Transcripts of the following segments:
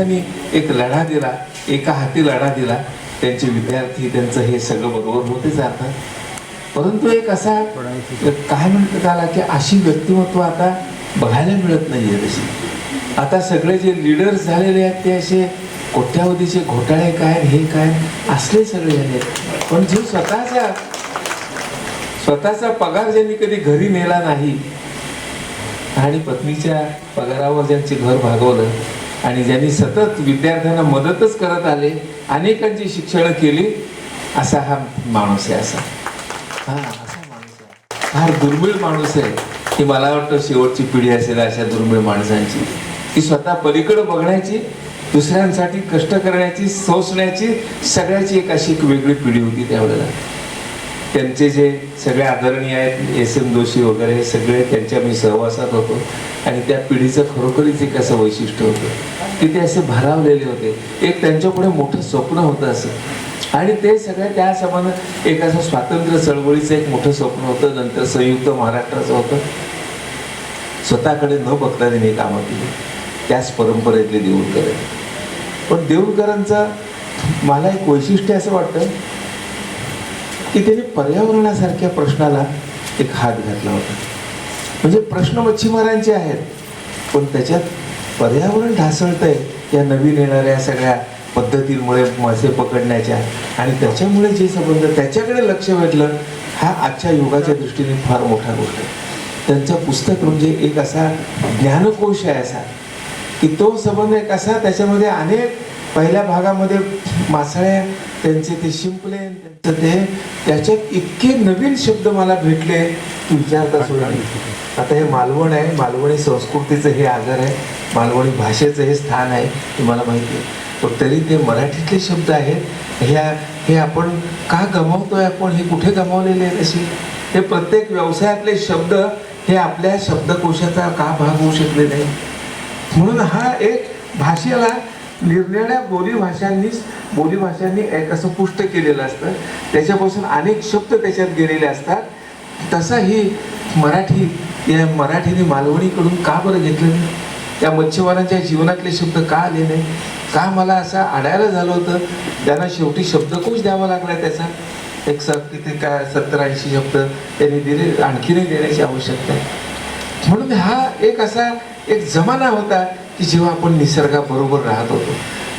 माणसांनी एक लढा दिला एका हाती लढा दिला. त्यांचे विद्यार्थी त्यांचं हे सगळं बरोबर होते जातात परंतु एक असा काय म्हणतात आला की अशी व्यक्तिमत्व आता बघायला मिळत नाहीये तशी. आता सगळे जे लिडर्स झालेले आहेत ते असे कोट्यावधीचे घोटाळे काय हे काय असले सगळे झाले पण जे स्वतःचा स्वतःचा पगार ज्यांनी कधी घरी नेला नाही आणि पत्नीच्या पगारावर ज्यांचे घर भागवलं आणि ज्यांनी सतत विद्यार्थ्यांना मदतच करत आले अनेकांची शिक्षण केली असा हा माणूस आहे असा. हा असा माणूस आहे. फार दुर्मिळ माणूस आहे की मला वाटतं शेवटची पिढी असेल अशा दुर्मिळ माणसांची. की स्वतः पलीकडे बघण्याची दुसऱ्यांसाठी कष्ट करण्याची सोसण्याची सगळ्याची एक अशी एक वेगळी पिढी होती त्यावेळेला. त्यांचे जे सगळे आदरणीय आहेत एस एम जोशी वगैरे हे सगळे त्यांच्या मी सहवासात होतो. आणि त्या पिढीचं खरोखरीच एक असं वैशिष्ट्य होतं. की ते असे भरावलेले होते. एक त्यांच्यापुढे मोठं स्वप्न होतं असं. आणि ते सगळ्या त्या समान एक असं स्वातंत्र्य चळवळीचं एक मोठं स्वप्न होतं. नंतर संयुक्त महाराष्ट्राचं होतं. स्वतःकडे न बघता त्यांनी कामं केली. त्याच परंपरेतले देऊळकर. पण देऊळकरांचं मला एक वैशिष्ट्य असं वाटतं की त्यांनी पर्यावरणासारख्या प्रश्नाला एक हात घातला होता. म्हणजे प्रश्न मच्छीमारांचे आहेत पण त्याच्यात पर्यावरण ढासळतंय या नवीन येणाऱ्या सगळ्या पद्धतींमुळे मासे पकडण्याच्या आणि त्याच्यामुळे जे संबंध त्याच्याकडे लक्ष वेधलं हा आजच्या युगाच्या दृष्टीने फार मोठा गोष्ट आहे. त्यांचं पुस्तक म्हणजे एक असा ज्ञानकोश आहे असा. की तो संबंध एक असा त्याच्यामध्ये अनेक पहिल्या भागामध्ये मासाळ्या त्यांचे ते शिंपले त्यांचं ते त्याच्यात इतके नवीन शब्द मला भेटले की विचारता सुद्धा आता हे मालवण आहे. मालवणी संस्कृतीचं हे आधार आहे. मालवणी भाषेचं हे स्थान आहे तुम्हाला मला माहिती आहे. पण तरी ते मराठीतले शब्द आहेत. ह्या हे आपण का गमावतोय आपण? हे कुठे गमावलेले आहेत असे? हे प्रत्येक व्यवसायातले शब्द हे आपल्या शब्दकोशाचा का भाग होऊ शकले नाही? म्हणून हा एक भाषेला निरनिळ्या बोलीभाषांनीच बोलीभाषांनी एक असं पुष्ट केलेलं असतं. त्याच्यापासून अनेक शब्द त्याच्यात गेलेले असतात. तसा ही मराठी या मराठीने मालवणीकडून का बरं घेतलं नाही? त्या मच्छीमारांच्या जीवनातले शब्द का आले नाही? का मला असं आडायला झालं होतं? त्यांना शेवटी शब्दकोश द्यावा लागला त्याचा. एक स किती काय सत्तर ऐंशी शब्द त्यांनी दिले आणखीनही देण्याची आवश्यकता आहे. म्हणून हा एक असा एक जमाना होता की जेव्हा आपण निसर्गाबरोबर राहत होतो.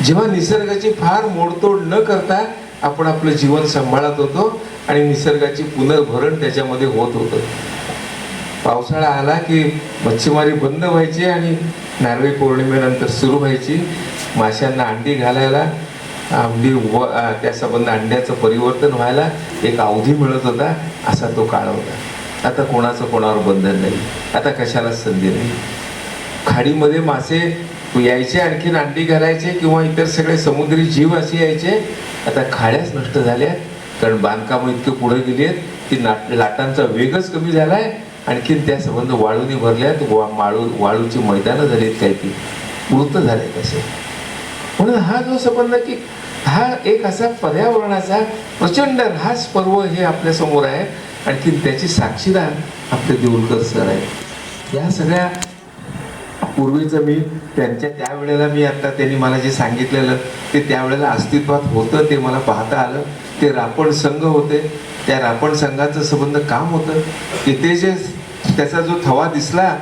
जेव्हा निसर्गाची फार मोडतोड न करता आपण आपलं जीवन सांभाळत होतो आणि निसर्गाची पुनर्भरण त्याच्यामध्ये होत होतं. पावसाळा आला की मच्छीमारी बंद व्हायची आणि नारळी पौर्णिमेनंतर सुरू व्हायची. माशांना अंडी घालायला अंडी व त्या संबंध अंड्याचं परिवर्तन व्हायला एक अवधी मिळत होता असा तो काळ होता. आता कोणाचं कोणावर बंधन नाही. आता कशालाच संधी नाही. खाडीमध्ये मासे यायचे आणखीन अंडी घालायचे किंवा इतर सगळे समुद्री जीव असे यायचे. आता खाड्याच नष्ट झाल्या कारण बांधकाम इतके पुढे गेली आहेत की नाट लाटांचा वेगच कमी झालाय. आणखीन त्या संबंध वाळूनी भरल्यात. वा माळू वाळूची मैदानं झालीत काही ती. मृत झाले तसे म्हणून हा जो संबंध की हा एक असा पर्यावरणाचा प्रचंड ऱ्हास पर्व हे आपल्यासमोर आहे. आणखीन त्याची साक्षीदार आपले देऊळकर सर आहे या सगळ्या पूर्वीचं मी त्यांच्या त्यावेळेला मी आता त्यांनी मला जे सांगितलेलं ते त्यावेळेला अस्तित्वात होतं ते मला पाहता आलं. ते रापण संघ होते. त्या रापण संघाचं संबंध काम होतं. की ते जे त्याचा जो थवा दिसला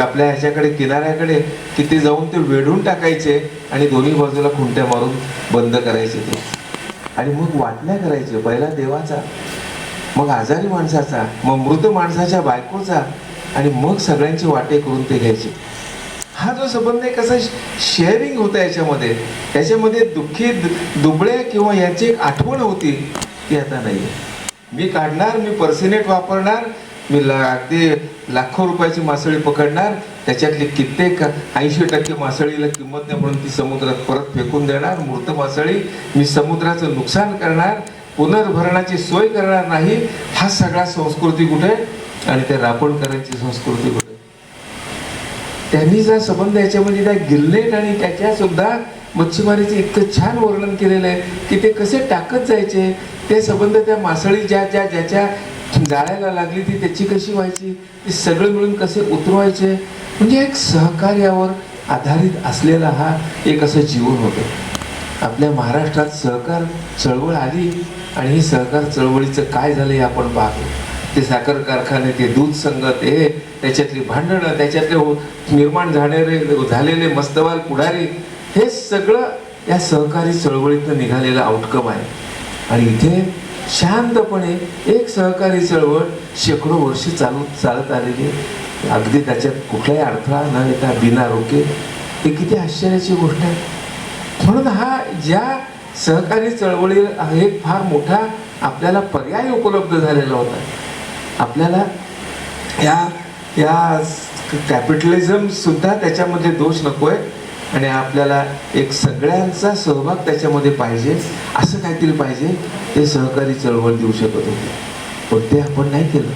आपल्या ह्याच्याकडे किनाऱ्याकडे की ते जाऊन ते वेढून टाकायचे आणि दोन्ही बाजूला खुंट्या मारून बंद करायचे ते. आणि मग वाटण्या करायचे पहिला देवाचा मग आजारी माणसाचा मग मृत माणसाच्या बायकोचा आणि मग सगळ्यांची वाटे करून ते घ्यायचे. हा जो संबंध आहे कसा शेअरिंग होता याच्यामध्ये? त्याच्यामध्ये दुःखी दुबळे किंवा याची एक आठवण होती ती आता नाही मी काढणार मी पर्सिनेट वापरणार मी ला अगदी लाखो रुपयाची मासळी पकडणार त्याच्यातली कित्येक ऐंशी टक्के मासळीला किंमत नाही म्हणून ती समुद्रात परत फेकून देणार मूर्त मासळी. मी समुद्राचं नुकसान करणार पुनर्भरणाची सोय करणार नाही हा सगळा संस्कृती कुठे? आणि त्या रापण करायची संस्कृती कुठे? त्यांनी जो संबंध याच्यामध्ये त्या गिल्लेट आणि त्याच्या सुद्धा मच्छीमारीचे इतकं छान वर्णन केलेलं आहे की ते कसे टाकत जायचे ते संबंध त्या मासळी ज्या ज्या ज्याच्या जाळ्याला लागली ती त्याची कशी व्हायची ते सगळं मिळून कसे उतरवायचे म्हणजे एक सहकार्यावर आधारित असलेला हा एक असं जीवन होतं. आपल्या महाराष्ट्रात सहकार चळवळ आली आणि ही सहकार चळवळीचं काय झालं हे आपण पाहतो. ते साखर कारखाने ते दूध संघ ते त्याच्यातली भांडणं त्याच्यातले निर्माण झालेले झालेले मस्तवाल पुढारी हे सगळं या सहकारी चळवळीतनं निघालेलं आउटकम आहे. आणि इथे शांतपणे एक सहकारी चळवळ शेकडो वर्ष चालू चालत आलेली अगदी त्याच्यात कुठलाही अडथळा न येता बिना रोके. हे किती आश्चर्याची गोष्ट आहे. म्हणून हा ज्या सहकारी चळवळी एक फार मोठा आपल्याला पर्याय उपलब्ध झालेला होता. आपल्याला या या कॅपिटलिझम सुद्धा त्याच्यामध्ये दोष नको आहे आणि आपल्याला एक सगळ्यांचा सहभाग त्याच्यामध्ये पाहिजे असं काहीतरी पाहिजे ते सहकारी चळवळ देऊ शकत होते. पण ते आपण नाही केलं.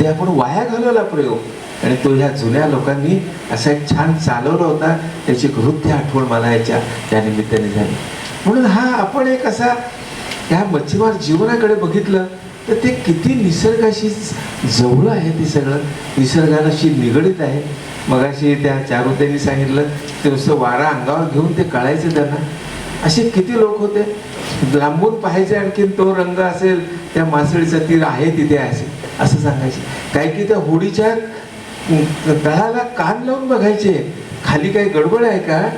ते आपण वाया घालवला प्रयोग. आणि तो ह्या जुन्या लोकांनी असा एक छान चालवला होता. त्याची हृदय आठवण मला याच्या त्या निमित्ताने झाली. म्हणून हा आपण एक असा ह्या मच्छीमार जीवनाकडे बघितलं. तर ते किती निसर्गाशी जवळ आहे ते सगळं? निसर्गाशी निगडीत आहे. मगाशी त्या चारुतेनी सांगितलं ते नुसतं वारा अंगावर घेऊन ते कळायचं त्यांना. असे किती लोक होते. लांबून पाहायचे आणखीन तो रंग असेल त्या मासळीचा तीर आहे तिथे असेल असं सांगायचे. काही की त्या होडीच्या तळाला कान लावून बघायचे. खाली काही गडबड आहे का?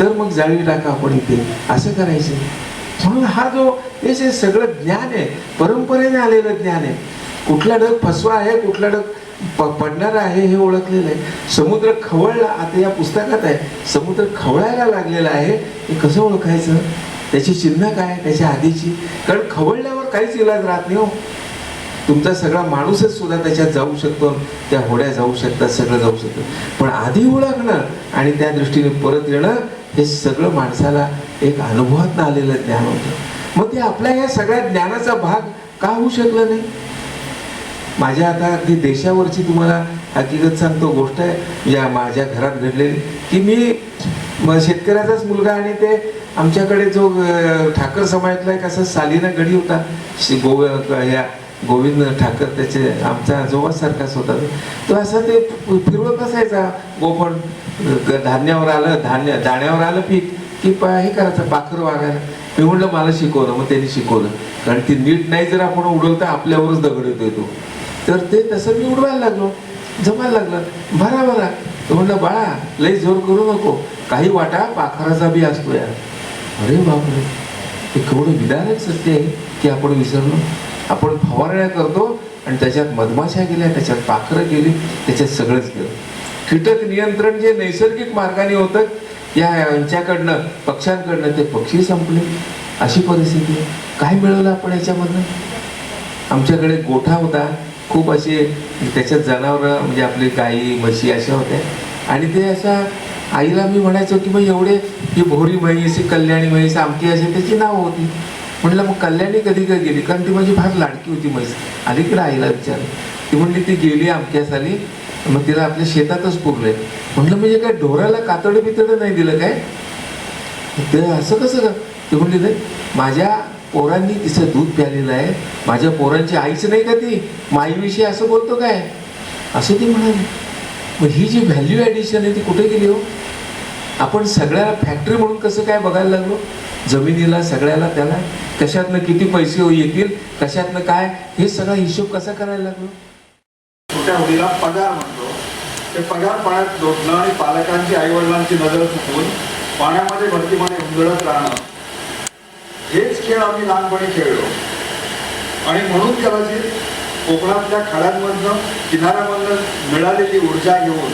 तर मग जाळी टाका आपण इथे. असं करायचे. म्हणून हा जो हे जे सगळं ज्ञान आहे परंपरेने आलेलं ज्ञान आहे कुठला ढग फसवा आहे कुठला ढग प पडणार आहे हे ओळखलेलं आहे. समुद्र खवळला आता या पुस्तकात आहे समुद्र खवळायला लागलेला आहे हे कसं ओळखायचं? त्याची चिन्ह काय? त्याच्या आधीची? कारण खवळल्यावर काहीच इलाज राहत नाही हो. तुमचा सगळा माणूसच सुद्धा त्याच्यात जाऊ शकतो त्या होड्या जाऊ शकतात सगळं जाऊ शकतं. पण आधी ओळखणं आणि त्या दृष्टीने परत येणं हे सगळं माणसाला एक अनुभवात आलेलं ज्ञान होतं. मग ते आपल्या या सगळ्या ज्ञानाचा भाग का होऊ शकलं नाही? माझ्या आता अगदी देशावरची तुम्हाला हकीकत सांगतो गोष्ट आहे. या माझ्या घरात घडलेली. की मी शेतकऱ्याचाच मुलगा आणि ते आमच्याकडे जो ठाकर समाजातला एक असा सालीना गडी होता. गोव्या गोविंद ठाकर त्याचे आमचा आजोबा होता. तो असा ते फिरवत असायचा गोपण ग- धान्यावर आलं धान्य दाण्यावर आलं पीक की पा हे करायचं पाखर वागायला. मी म्हणलं मला शिकवलं. मग त्यांनी शिकवलं. कारण ती नीट नाही जर आपण उडवलं तर आपल्यावरच दगड येतो तर ते तसं मी उडवायला लागलो. जमायला लागलं. भरा भरा. तो म्हणलं बाळा लई जोर करू नको. काही वाटा पाखराचा बी असतो यार अरे बापरे. हे केवढं विधानक सत्य आहे की आपण विसरलो. आपण फवारण्या करतो आणि त्याच्यात मधमाशा गेल्या त्याच्यात पाखरं गेली त्याच्यात सगळंच गेलं. कीटक नियंत्रण जे नैसर्गिक मार्गाने होतं या यांच्याकडनं पक्ष्यांकडनं ते पक्षी संपले. अशी परिस्थिती काय मिळवलं आपण याच्यामधनं? आमच्याकडे गोठा होता. खूप असे त्याच्यात जनावरं म्हणजे आपली गाई म्हशी अशा होत्या. आणि ते अशा आईला मी म्हणायचो की मग एवढे ही भोरी म्हैस कल्याणी म्हैस आमकी असे त्याची नावं होती. म्हटलं मग कल्याणी कधी कधी गेली? कारण ती माझी फार लाडकी होती म्हैस अलीकडे आईला विचार. ती म्हणली ती गेली आमच्या साली मग तिला आपल्या शेतातच पुरले. म्हटलं म्हणजे काय ढोराला कातडं बितडं नाही दिलं काय? ते असं कसं का? ते म्हणली नाही माझ्या पोरांनी तिचं दूध प्यालेलं आहे. माझ्या पोरांची आईच नाही का ती? माईविषयी असं बोलतो काय? असं ती म्हणाली. मग ही जी व्हॅल्यू ॲडिशन आहे ती कुठे गेली हो? आपण सगळ्याला फॅक्टरी म्हणून कसं काय बघायला लागलो? जमिनीला सगळ्याला त्याला? कशातनं किती पैसे येतील? कशातनं काय? हे सगळा हिशोब कसा करायला लागलो? छोट्या मुलीला पगार म्हणतो. ते पगार पाण्यात लोटणं आणि पालकांची आईवडिलांची नजर चुकवून पाण्यामध्ये भरतीमध्ये उंजळत राहणं. हेच खेळ आम्ही लहानपणी खेळलो. आणि म्हणून कदाचित कोकणातल्या खाड्यांमधनं किनाऱ्यामधनं मिळालेली ऊर्जा घेऊन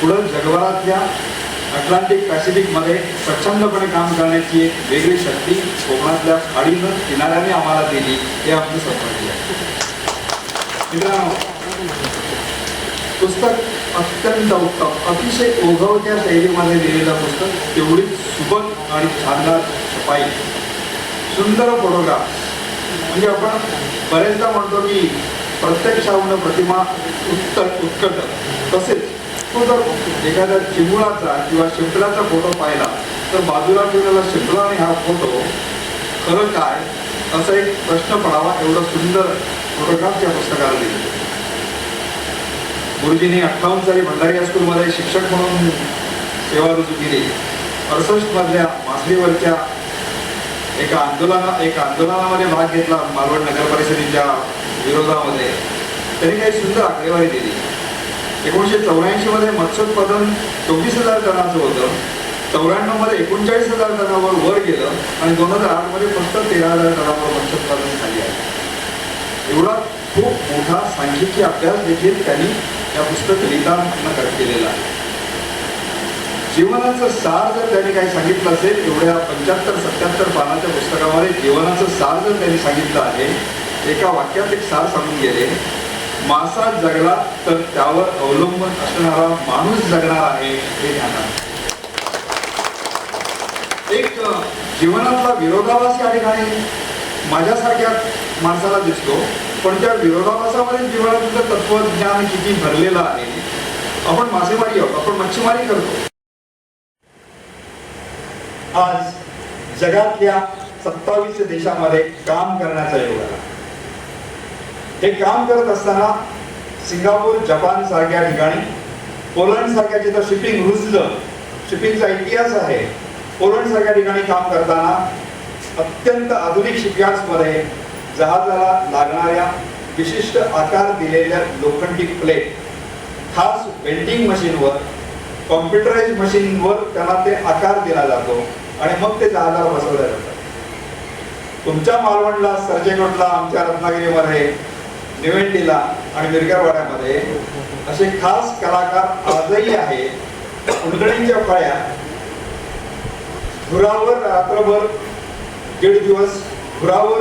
पुढं जगभरातल्या अटलांटिक पॅसिफिकमध्ये स्वच्छंदपणे काम करण्याची एक वेगळी शक्ती कोकणातल्या खाडीनं किनाऱ्याने आम्हाला दिली हे आमचं सौभाग्य आहे. मित्रांनो पुस्तक अत्यंत उत्तम अतिशय ओघवत्या शैलीमध्ये लिहिलेलं पुस्तक तेवढी सुबक आणि शानदार छपाई. सुंदर फोटोग्राफ. म्हणजे आपण बरेचदा म्हणतो की प्रत्यक्षाहून प्रतिमा उत्तर उत्कट. तसेच तो जर एखाद्या चिमुळाचा किंवा शिंपल्याचा फोटो पाहिला तर बाजूला ठेवलेला शिंपला आणि हा फोटो खरं काय? असा एक प्रश्न पडावा एवढं सुंदर फोटोग्राफ या पुस्तकाला दिले गुरुजींनी अठ्ठावन्न साली भंडारी हायस्कूलमध्ये शिक्षक म्हणून सेवा रुजू केली. अडसष्ट मधल्या मासळीवरच्या एका आंदोलना एका आंदोलनामध्ये भाग घेतला मालवण नगर परिषदेच्या विरोधामध्ये. त्यांनी काही सुंदर आकडेवारी दिली. एकोणीसशे चौऱ्याऐंशी मध्ये मत्स्योत्पादन चोवीस हजार टनाचं होतं. चौऱ्याण्णवमध्ये एकोणचाळीस हजार टनावर वर गेलं आणि दोन हजार आठमध्ये फक्त तेरा हजार टनावर मत्स्योत्पादन झाली आहे. एवढा खूप मोठा सांख्यिकी अभ्यास देखील त्यांनी या पुस्तक लिहिताना केलेला आहे. जीवनाचं सार जर त्यांनी काही सांगितलं असेल एवढ्या पंच्याहत्तर सत्याहत्तर पानाच्या पुस्तकामध्ये जीवनाचं सार जर त्यांनी सांगितलं आहे एका वाक्यात एक सार सांगून गेले मासा जगला तर त्यावर अवलंबून असणारा माणूस जगणार आहे हे ध्यानात एक जीवनातला विरोधाभास या ठिकाणी माझ्यासारख्या माणसाला दिसतो पण त्या विरोधाभासामध्ये जीवनातलं तत्वज्ञान किती भरलेलं आहे आपण मासेमारी आहोत आपण मच्छीमारी करतो. आज जगातल्या सत्तावीस देशामध्ये काम करण्याचा योग आला हे काम करत असताना सिंगापूर जपान सारख्या ठिकाणी पोलंड सारख्या जिथं शिपिंग रुजलं शिपिंगचा इतिहास आहे पोलंड सारख्या ठिकाणी काम करताना अत्यंत आधुनिक शिपयार्ड्समध्ये जहाजाला लागणाऱ्या विशिष्ट आकार दिलेल्या लोखंडी प्लेट खास वेल्डिंग मशीनवर कॉम्प्युटराईज मशीनवर त्यांना ते आकार दिला जातो आणि मग ते जहाजाला बसवल्या जातात. तुमच्या मालवणला सर्जेकोटला आमच्या रत्नागिरीमध्ये निवेंटीला आणि मिरगावाड्यामध्ये असे खास कलाकार आजही आहे कुंडळींच्या फळ्या धुरावर रात्रभर दीड दिवस धुरावर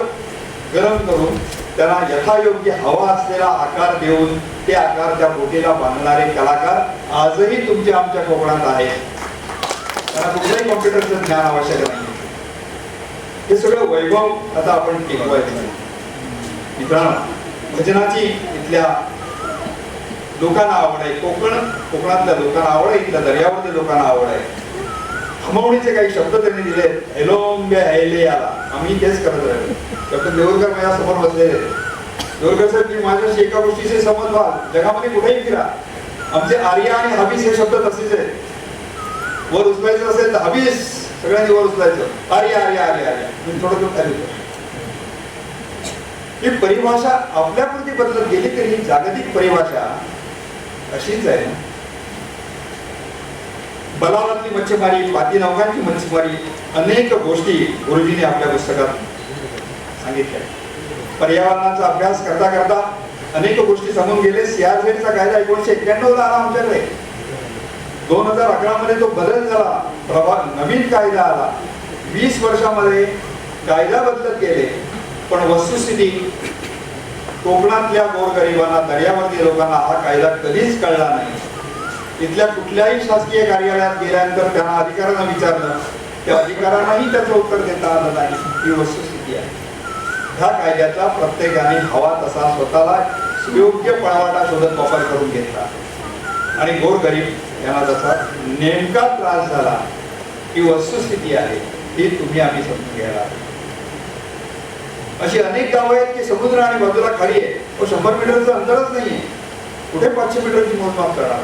गरम करून त्याला यथायोग्य हवा असलेला आकार देऊन ते आकार त्या बोटीला बांधणारे कलाकार आजही तुमच्या आमच्या कोकणात आहेत. त्यांना कुठल्याही कॉम्प्युटरचं ज्ञान आवश्यक नाही. हे सगळं वैभव आता आपण टिकवायचं. मित्रांनो भजनाची इथल्या लोकांना आवड आहे. कोकण कोकणातल्या लोकांना आवड आहे इथल्या दर्यावरच्या लोकांना आवड आहे. खमवणीचे काही शब्द त्यांनी दिले. हेलोंबे हैले याला. आम्ही तेच करत राहिलो. डॉक्टर देऊरकर माझ्यासमोर बसलेले. देऊरकर साहेब मी माझ्याशी एका गोष्टीचे समज व्हाल जगामध्ये कुठेही फिरा. आमचे आर्या आणि हबीस हे शब्द तसेच आहेत. वर उचलायचं असेल तर हबीस. सगळ्यांनी वर उचलायचं. आर्या आर्या आर्या आर्या. मी थोडं थोडं खाली ही परिभाषा आपल्यापुरती बदलत गेली तरी ही जागतिक परिभाषा अशीच आहे. बलावरातली मच्छीमारी पाती नौकांची मच्छीमारी अनेक गोष्टी गुरुजीने आपल्या पुस्तकात सांगितल्या. पर्यावरणाचा अभ्यास करता करता अनेक गोष्टी समोर गेले. सीआरझेडचा कायदा एकोणीशे एक्क्याण्णव ला आला आमच्याकडे. दोन हजार अकरा मध्ये तो बदल झाला. प्रभा नवीन कायदा आला. वीस वर्षामध्ये कायदा बदलत गेले. पण वस्तुस्थिती कोकणातल्या गोरगरिबांना दर्यावरती लोकांना हा कायदा कधीच कळला नाही. इथल्या कुठल्याही शासकीय कार्यालयात गेल्यानंतर त्यांना अधिकाऱ्यांना विचारलं त्या अधिकाऱ्यांनाही त्याचं उत्तर देता आलं नाही. ही वस्तुस्थिती आहे. ह्या कायद्याचा प्रत्येकाने हवा तसा स्वतःला सुयोग्य पळवाटा शोधत वापर करून घेतला. आणि गोरगरीब यांना जसा नेमका त्रास झाला ही वस्तुस्थिती आहे ही तुम्ही आम्ही समजून घ्यायला हवी. अशी अनेक गावं आहेत की समुद्र आणि बाजूला खाली आहे. व शंभर मीटरचं अंतरच नाही कुठे पाचशे मीटरची मोजमाप करणार?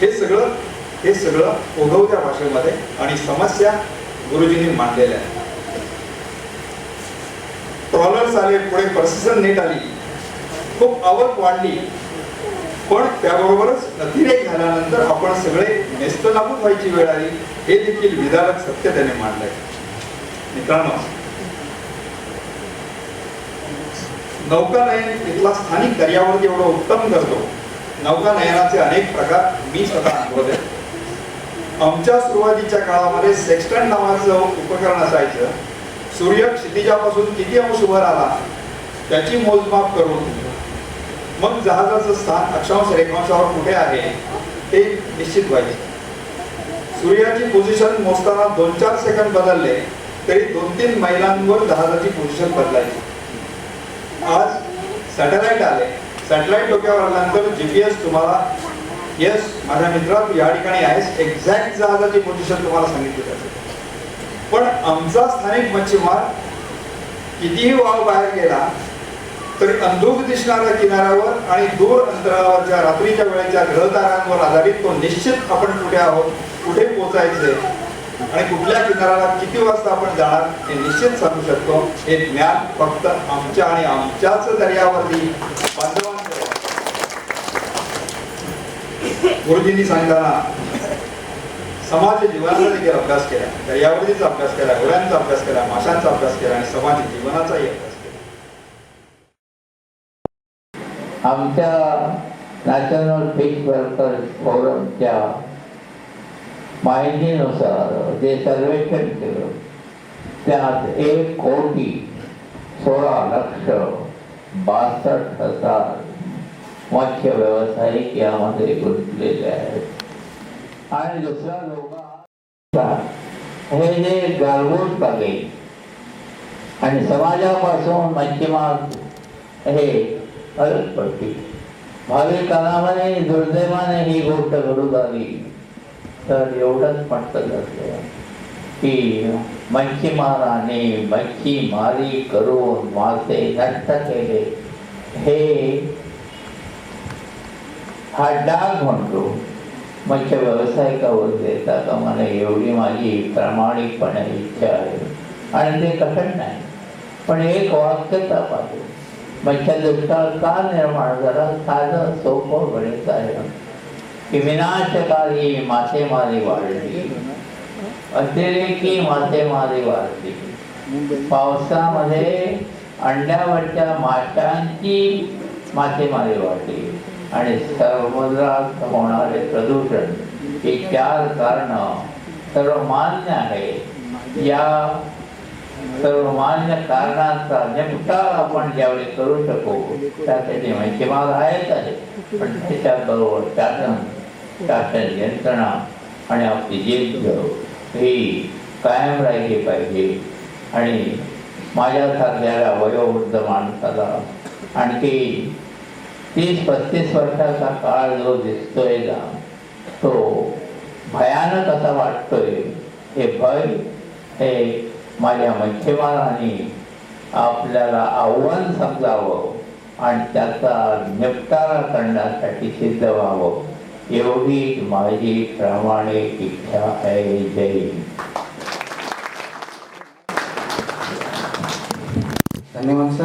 हे सगळं हे सगळं ओघवत्या भाषेमध्ये आणि समस्या गुरुजींनी मांडलेल्या आहेत. ट्रॉलर्स आले पुढे प्रशासन नेट आली. खूप आवक वाढली. पण त्याबरोबरच अतिरेक झाल्यानंतर आपण सगळे नेस्तनाबूत व्हायची वेळ आली. हे देखील विधारक सत्य त्याने मांडलंय. मित्रांनो नौकानयन इथला स्थानिक दर्यावरती एवढं उत्तम करतो नौकानयनाचे अनेक प्रकार मी स्वतः अनुभवले. आमच्या सुरुवातीच्या काळामध्ये सेक्स्टन नावाचं उपकरण असायचं सूर्य क्षितिजापासून किती अंश वर आला त्याची मोजमाप करून मग जहाजाचं स्थान अक्षांश रेखांशावर कुठे आहे ते निश्चित व्हायचे. सूर्याची पोझिशन मोजताना दोन चार सेकंद बदलले तरी दोन तीन मैलांवर जहाजाची पोझिशन बदलायची. आज सॅटेलाइट आले. सॅटेलाइट डोक्यावर आल्यानंतर जीपीएस तुम्हाला येस माझ्या मित्रा तू या ठिकाणी आहेस एक्झॅक्ट जहाजाची पोझिशन तुम्हाला सांगितली जाते. पण आमचा स्थानिक मच्छीमार कितीही वाव बाहेर गेला तरी अंधुक दिसणाऱ्या किनाऱ्यावर आणि दूर अंतरावरच्या रात्रीच्या वेळेच्या ग्रहतारांवर आधारित तो निश्चित आपण कुठे आहोत कुठे पोचायचे आणि कुठल्या किनाऱ्याला किती वाजता आपण जाणार हे निश्चित सांगू शकतो. हे ज्ञान फक्त आमच्या आणि आमच्याच दर्यावरती गुरुजींनी सांगताना समाज जीवनाचा देखील अभ्यास केला. दर्यावरतीचा अभ्यास केला घोड्यांचा अभ्यास केला माशांचा अभ्यास केला आणि समाज जीवनाचाही अभ्यास केला. आमच्या नॅशनल फिश वेलफेअर फोरमच्या माहितीनुसार जे सर्वेक्षण केलं त्यात एक कोटी सोळा लक्ष बासष्ट हजार मत्स्य व्यावसायिक यामध्ये गुंतलेले आहेत. आणि दुसरा लोक हे जे गालबोट लागेल आणि समाजापासून मच्छीमार हे अलग पडतील भावी काळामध्ये दुर्दैवाने ही गोष्ट घडून आली. तर एवढंच म्हटलं जातं. की मच्छीमाराने मच्छीमारी करून मासे नष्ट केले. हे हा डाग म्हणतो. मत्स्य व्यावसायिकावर देता का मला एवढी माझी प्रामाणिकपणे इच्छा आहे. आणि ते कठीण नाही. पण एक वाक्यता पाहिजे मच्छ दुष्काळ का निर्माण झाला? साधं सोपं गणित आहे. की विनाशकारी मासेमारी वाढली. अतिरेकी मासेमारी वाढली. पावसामध्ये अंड्यावरच्या माशांची मासेमारी वाढली. आणि समुद्रात होणारे प्रदूषण हे चार कारण सर्वमान्य आहे. या सर्वमान्य कारणांचा निपटार आपण ज्यावेळी करू शकू त्यासाठी माहिती मच्छीमार आहेच आहे. पण त्याच्याबरोबर शासन आपल्या यंत्रणा आणि आपली जिद्द ही कायम राहिली पाहिजे. आणि माझ्यासारख्याला वयोवृद्ध माणसाला आणखी तीस पस्तीस वर्षाचा काळ जो दिसतोय ना तो भयानक असा वाटतोय. हे भय हे माझ्या मच्छीमारांनी आपल्याला आव्हान समजावं आणि त्याचा निपटारा करण्यासाठी सिद्ध व्हावं. एवढी माझी प्रामाणिक इच्छा आहे जय हिंद. धन्यवाद सर